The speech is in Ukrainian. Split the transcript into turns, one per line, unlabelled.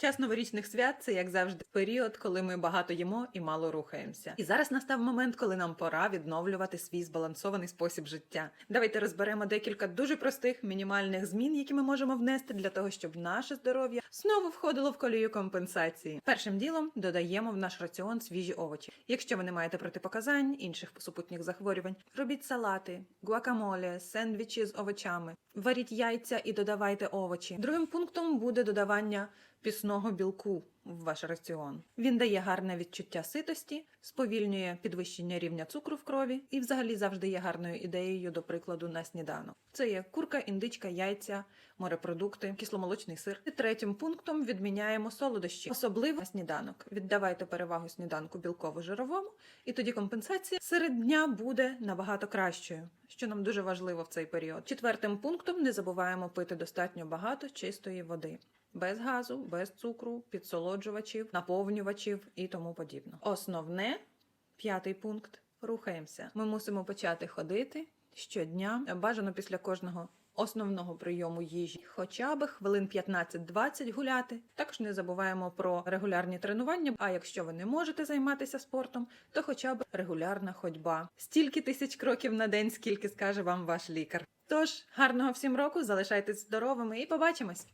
Час новорічних свят це як завжди період, коли ми багато їмо і мало рухаємося. І зараз настав момент, коли нам пора відновлювати свій збалансований спосіб життя. Давайте розберемо декілька дуже простих мінімальних змін, які ми можемо внести для того, щоб наше здоров'я знову входило в колію компенсації. Першим ділом додаємо в наш раціон свіжі овочі. Якщо ви не маєте протипоказань, інших супутніх захворювань, робіть салати, гуакамоле, сендвічі з овочами, варіть яйця і додавайте овочі. Другим пунктом буде додавання пісного білку в ваш раціон. Він дає гарне відчуття ситості, сповільнює підвищення рівня цукру в крові і взагалі завжди є гарною ідеєю, до прикладу, на сніданок. Це є курка, індичка, яйця, морепродукти, кисломолочний сир. І третім пунктом відміняємо солодощі, особливо на сніданок. Віддавайте перевагу сніданку білково-жировому, і тоді компенсація серед дня буде набагато кращою, що нам дуже важливо в цей період. Четвертим пунктом не забуваємо пити достатньо багато чистої води. Без газу, без цукру, підсолоджувачів, наповнювачів і тому подібне. Основне п'ятий пункт рухаємося. Ми мусимо почати ходити щодня, бажано після кожного. Основного прийому їжі хоча б хвилин 15-20 гуляти. Також не забуваємо про регулярні тренування. А якщо ви не можете займатися спортом, то хоча б регулярна ходьба. Стільки тисяч кроків на день, скільки скаже вам ваш лікар. Тож гарного всім року, залишайтесь здоровими і побачимось!